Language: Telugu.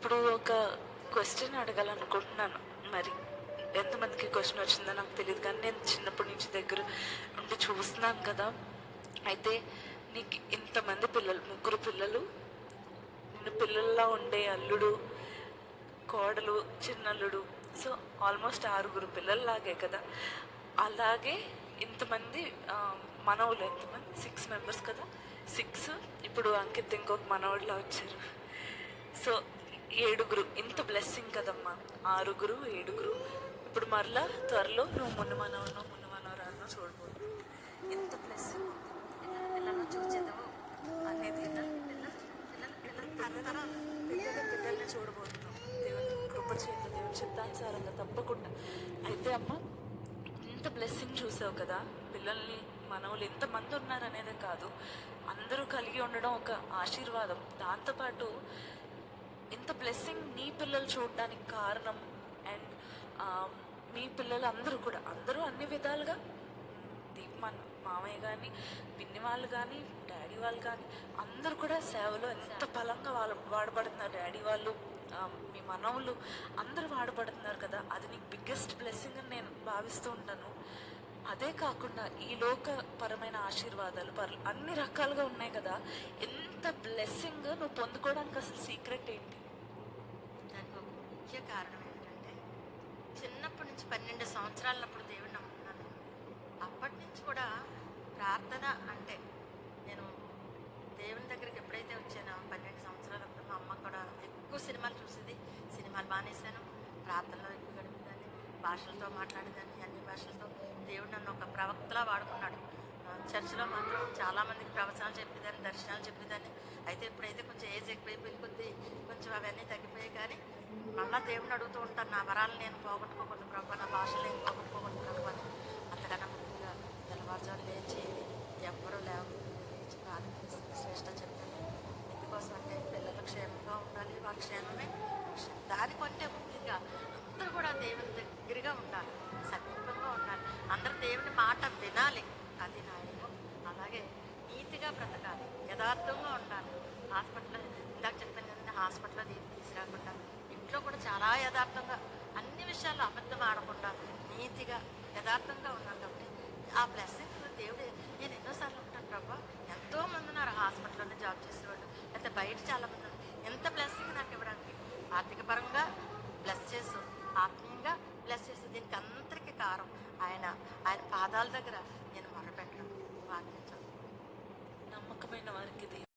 ఇప్పుడు ఒక క్వశ్చన్ అడగాలనుకుంటున్నాను. మరి ఎంతమందికి క్వశ్చన్ వచ్చిందో నాకు తెలియదు కానీ నేను చిన్నప్పటి నుంచి దగ్గర ఉండి చూస్తున్నాను కదా. అయితే నీకు ఇంతమంది పిల్లలు ముగ్గురు పిల్లలు నిన్ను పిల్లల్లో ఉండే అల్లుడు కోడలు చిన్నల్లుడు సో ఆల్మోస్ట్ ఆరుగురు పిల్లల్లాగే కదా. అలాగే ఇంతమంది మనవులు ఎంతమంది? సిక్స్ మెంబర్స్ కదా. సిక్స్ ఇప్పుడు అంకిత్ ఇంకొక మనవుడిలా వచ్చారు. సో ఏడుగురు. ఇంత బ్లెస్సింగ్ కదమ్మా. ఆరుగురు ఏడుగురు. ఇప్పుడు మరలా త్వరలో నువ్వు మున్ను మనవను మున్న మనవరాలను చూడబోదు ఎంత బ్లెస్సింగ్ పిల్లలు చూచేదావు అనేది పిల్లల్ని చూడబోతున్నాం దేవుని కృప చేత దేవుని చిత్తానుసారంగా తప్పకుండా. అయితే అమ్మ ఇంత బ్లెస్సింగ్ చూసావు కదా. పిల్లల్ని మనవులు ఎంతమంది ఉన్నారనేదే కాదు. అందరూ కలిగి ఉండడం ఒక ఆశీర్వాదం. దాంతోపాటు ఇంత బ్లెస్సింగ్ నీ పిల్లలు చూడడానికి కారణం. అండ్ um, మీ పిల్లలు అందరూ కూడా అందరూ అన్ని విధాలుగా దీప్ మన మామయ్య కానీ పిన్ని వాళ్ళు కానీ డాడీ వాళ్ళు కానీ అందరూ కూడా సేవలో ఎంత బలంగా వాళ్ళు వాడబడుతున్నారు. డాడీ వాళ్ళు um, మీ మనవులు అందరూ వాడబడుతున్నారు కదా. అది నీకు బిగ్గెస్ట్ బ్లెస్సింగ్ అని నేను భావిస్తూ ఉంటాను. అదే కాకుండా ఈ లోకపరమైన ఆశీర్వాదాలు పర్ అన్ని రకాలుగా ఉన్నాయి కదా. ఎంత బ్లెస్సింగ్ నువ్వు పొందుకోవడానికి అసలు సీక్రెట్ ఏంటి? దానికి ఒక ముఖ్య కారణం ఏంటంటే చిన్నప్పటి నుంచి పన్నెండు సంవత్సరాలప్పుడు దేవుడిని నమ్ముకున్నాను అప్పటి నుంచి కూడా ప్రార్థన అంటే నేను దేవుని దగ్గరికి ఎప్పుడైతే వచ్చానో పన్నెండు సంవత్సరాలప్పుడు మా అమ్మ కూడా ఎక్కువ సినిమాలు చూసేది. సినిమాలు మానేశాను. ప్రార్థనలో ఎక్కువ గడిపేదాన్ని భాషలతో మాట్లాడేదాన్ని అన్ని భాషలతో దేవుడు నన్ను ఒక ప్రవక్తలా వాడుకున్నాడు. చర్చిలో మాత్రం చాలామందికి ప్రవచనాలు చెప్పేదాన్ని దర్శనాలు చెప్పేదాన్ని. అయితే ఇప్పుడైతే కొంచెం ఏజ్ ఎక్కువైపోయి కొద్ది కొంచెం అవన్నీ తగ్గిపోయాయి. కానీ మళ్ళా దేవుని అడుగుతూ ఉంటాను నా వరాలు నేను పోగొట్టుకోకూడదు ప్రభు నా భాషలు నేను పోగొట్టుకోకూడదు ప్రభావ అని. అంతకన్నా ముందుగా తెల్లవారుజాము లేచి ఎవ్వరూ లేవు లేచి శ్రేష్ట చెప్పాను. ఎందుకోసం అంటే పిల్లలు క్షేమంగా ఉండాలి వాళ్ళ క్షేమమే దాని దానికంటే ముందుగా అందరూ కూడా దేవుని దగ్గరగా ఉండాలి సమీపంగా ఉండాలి అందరూ దేవుని మాట వినాలి అది నా ఏమో అలాగే నీతిగా బ్రతకాలి యథార్థంగా ఉండాలి. హాస్పిటల్ ఇందాక చెప్పాను కదండి హాస్పిటల్లో దీన్ని తీసుకురాకుండా. ఇంట్లో కూడా చాలా యథార్థంగా అన్ని విషయాల్లో అబద్ధం ఆడకుండా నీతిగా యథార్థంగా ఉన్నాను కాబట్టి ఆ బ్లెస్సింగ్ దేవుడు. నేను ఎన్నోసార్లు ఉంటాను ప్రభా ఎంతో మంది ఉన్నారు హాస్పిటల్లోనే జాబ్ చేసేవాళ్ళు లేకపోతే బయట చాలా మంది ఉన్నారు. ఎంత బ్లెస్సింగ్ నాకు ఇవ్వడానికి? ఆర్థిక పరంగా బ్లెస్ చేసు ఆత్మీయంగా బ్లెస్ చేసు దీనికి అందరికీ కారం. ఆయన ఆయన పాదాల దగ్గర నేను మొరపెట్టడం వాక్యం నమ్మకమైన వారికి దేవుడు